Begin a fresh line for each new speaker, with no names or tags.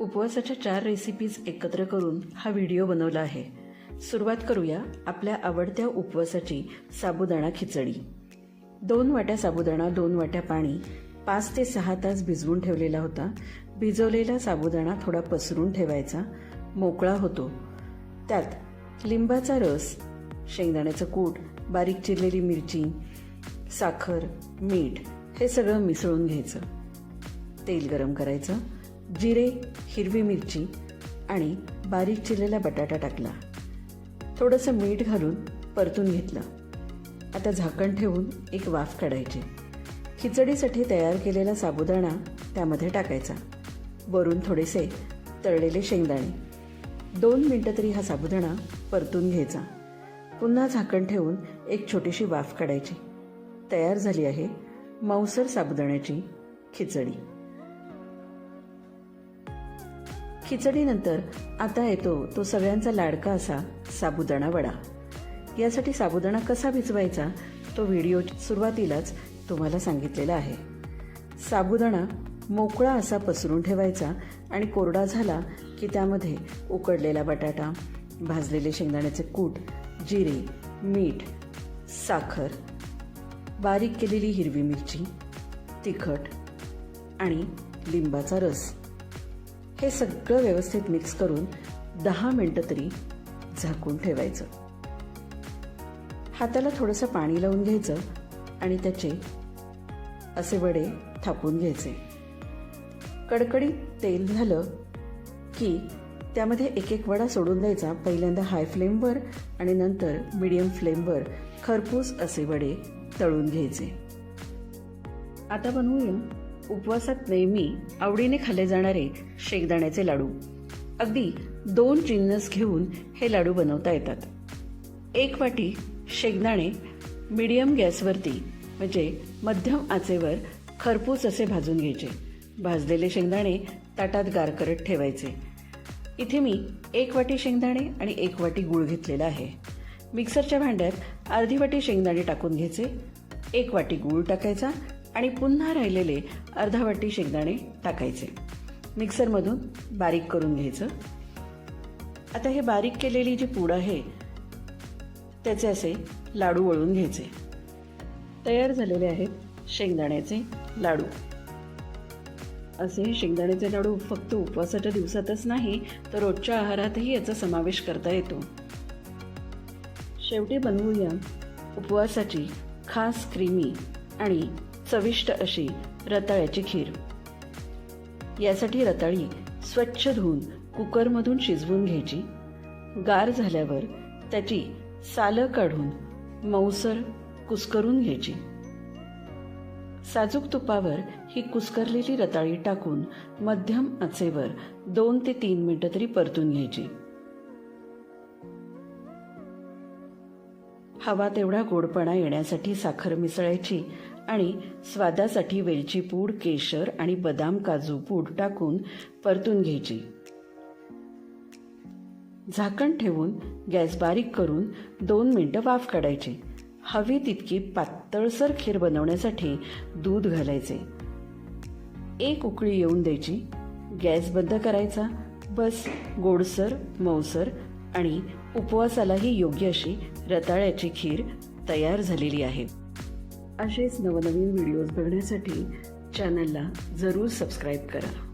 उपवासाच्या चार रेसिपीज एकत्र करून हा व्हिडिओ बनवला आहे. सुरुवात करूया आपल्या आवडत्या उपवासाची साबुदाणा खिचडी. दोन वाट्या साबुदाणा दोन वाट्या पाणी पाच ते सहा तास भिजवून ठेवलेला होता. भिजवलेला साबुदाणा थोडा पसरून ठेवायचा. मोकळा होतो. त्यात लिंबाचा रस शेंगदाण्याचं कूट बारीक चिरलेली मिरची साखर मीठ हे सगळं मिसळून घ्यायचं. तेल गरम करायचं. जिरे हिरवी मिरची आणि बारीक चिरलेला बटाटा टाकला. थोडंसं मीठ घालून परतून घेतलं. आता झाकण ठेवून एक वाफ काढायची. खिचडीसाठी तयार केलेला साबुदाणा त्यामध्ये टाकायचा. वरून थोडेसे तळलेले शेंगदाणे. दोन मिनटं तरी हा साबुदाणा परतून घ्यायचा. पुन्हा झाकण ठेवून एक छोटीशी वाफ काढायची. तयार झाली आहे मांसर साबुदाण्याची खिचडी. खिचडीनंतर आता येतो तो सगळ्यांचा लाडका असा साबुदाणा वडा. यासाठी साबुदाणा कसा भिजवायचा तो व्हिडिओ सुरुवातीलाच तुम्हाला सांगितलेला आहे. साबुदाणा मोकळा असा पसरून ठेवायचा आणि कोरडा झाला की त्यामध्ये उकडलेला बटाटा भाजलेले शेंगदाण्याचे कूट जिरे मीठ साखर बारीक केलेली हिरवी मिरची तिखट आणि लिंबाचा रस. हे सगळं व्यवस्थित मिक्स करून दहा मिनटं तरी झाकून ठेवायचं. हाताला थोडंसं पाणी लावून घ्यायचं आणि त्याचे असे वडे थापून घ्यायचे. कडकडीत तेल झालं की त्यामध्ये एक एक वडा सोडून द्यायचा. पहिल्यांदा हाय फ्लेमवर आणि नंतर मिडियम फ्लेमवर खरपूस असे वडे तळून घ्यायचे. आता बनवूया उपवासात नेहमी आवडीने खाल्ले जाणारे शेंगदाण्याचे लाडू. अगदी दोन जिन्नस घेऊन हे लाडू बनवता येतात. एक वाटी शेंगदाणे मीडियम गॅसवरती म्हणजे मध्यम आचेवर खरपूस असे भाजून घ्यायचे. भाजलेले शेंगदाणे ताटात गार करत ठेवायचे. इथे मी एक वाटी शेंगदाणे आणि एक वाटी गूळ घेतलेला आहे. मिक्सरच्या भांड्यात अर्धी वाटी शेंगदाणे टाकून घ्यायचे. एक वाटी गूळ टाकायचा आणि पुन्हा राहिलेले अर्धा वाटी शेंगदाणे टाकायचे. मिक्सरमधून बारीक करून घ्यायचं. आता हे बारीक केलेली जी पूड आहे त्याचे असे लाडू वळून घ्यायचे. तयार झालेले आहेत शेंगदाण्याचे लाडू. असे शेंगदाण्याचे लाडू फक्त उपवासाच्या दिवसातच नाही तर रोजच्या आहारातही याचा समावेश करता येतो. शेवटी बनवूया उपवासाची खास क्रीमी आणि चविष्ट अशी रताळ्याची खीर. यासाठी रताळी स्वच्छ धुवून कुकरमधून शिजवून घ्यायची. गार झाल्यावर त्याची सालं काढून मऊसर कुस्करून घ्यायची. साजूक तुपावर ही कुस्करलेली रताळी टाकून मध्यम आचेवर दोन ते तीन मिनटं तरी परतून घ्यायची. हवा तेवढा गोडपणा येण्यासाठी साखर मिसळायची आणि स्वादासाठी वेलची पूड केशर आणि बदाम काजू पूड टाकून परतून घ्यायची. झाकण ठेवून गॅस बारीक करून दोन मिनटं वाफ काढायची. हवी तितकी पातळसर खीर बनवण्यासाठी दूध घालायचे. एक उकळी येऊन द्यायची. गॅस बंद करायचा. बस गोडसर मऊसर आणि उपवासालाही योग्य अशी रताळ्याची खीर तयार झालेली आहे. असेच नवनवीन व्हिडिओज बघण्यासाठी चॅनलला जरूर सबस्क्राईब करा.